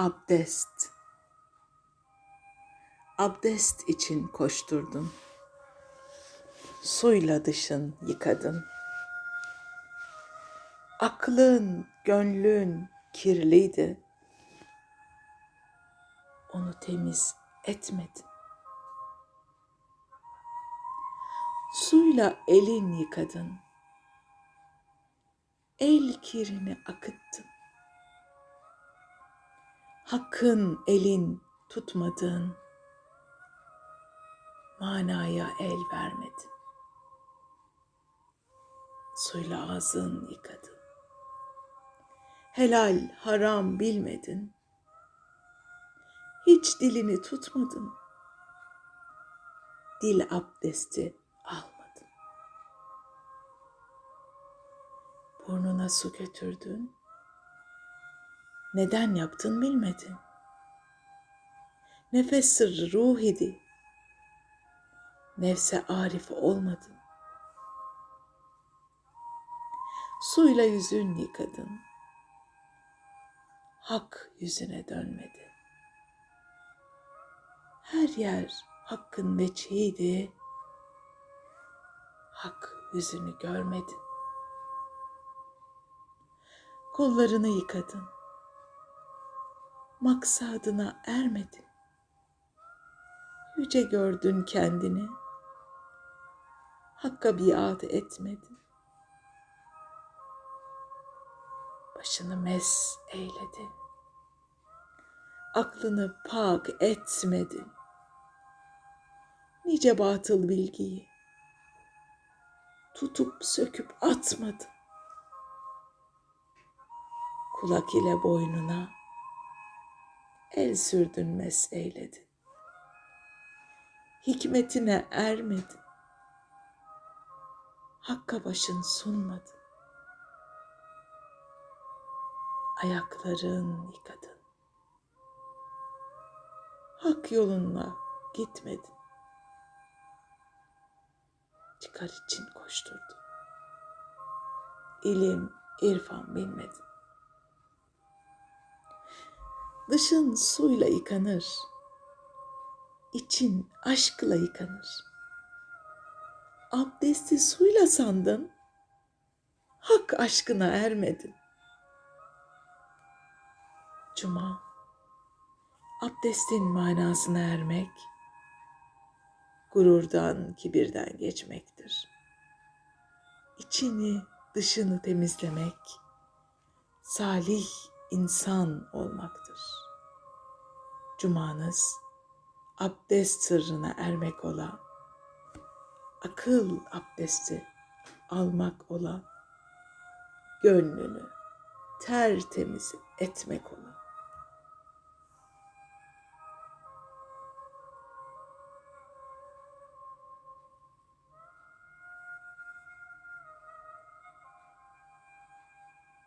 Abdest. Abdest için koşturdun. Suyla dışın yıkadın. Aklın, gönlün kirliydi. Onu temiz etmedin. Suyla elin yıkadın. El kirini akıttın. Hakkın elin tutmadın. Manaya el vermedin. Suyla ağzın yıkadın. Helal, haram bilmedin. Hiç dilini tutmadın. Dil abdesti almadın. Burnuna su götürdün. Neden yaptın bilmedin. Nefes sırrı ruh idi. Nefse arif olmadın. Suyla yüzün yıkadın. Hak yüzüne dönmedi. Her yer hakkın veçhiydi. Hak yüzünü görmedin. Kollarını yıkadın. Maksadına ermedin. Yüce gördün kendini. Hakka biat etmedin. Başını mes eyledin. Aklını pak etmedin. Nice batıl bilgiyi tutup söküp atmadın. Kulak ile boynuna el sürdün mes eyledin. Hikmetine ermedin. Hakka başın sunmadın. Ayakların yıkadın. Hak yoluna gitmedin. Çıkar için koşturdun. İlim, irfan bilmedin. Dışın suyla yıkanır. için aşkla yıkanır. Abdesti suyla sandın. Hak aşkına ermedin. Cuma abdestin manasına ermek, gururdan, kibirden geçmektir. İçini, dışını temizlemek, salih insan olmaktır. Cumanız abdest sırrına ermek ola, akıl abdesti almak ola, gönlünü tertemiz etmek ola.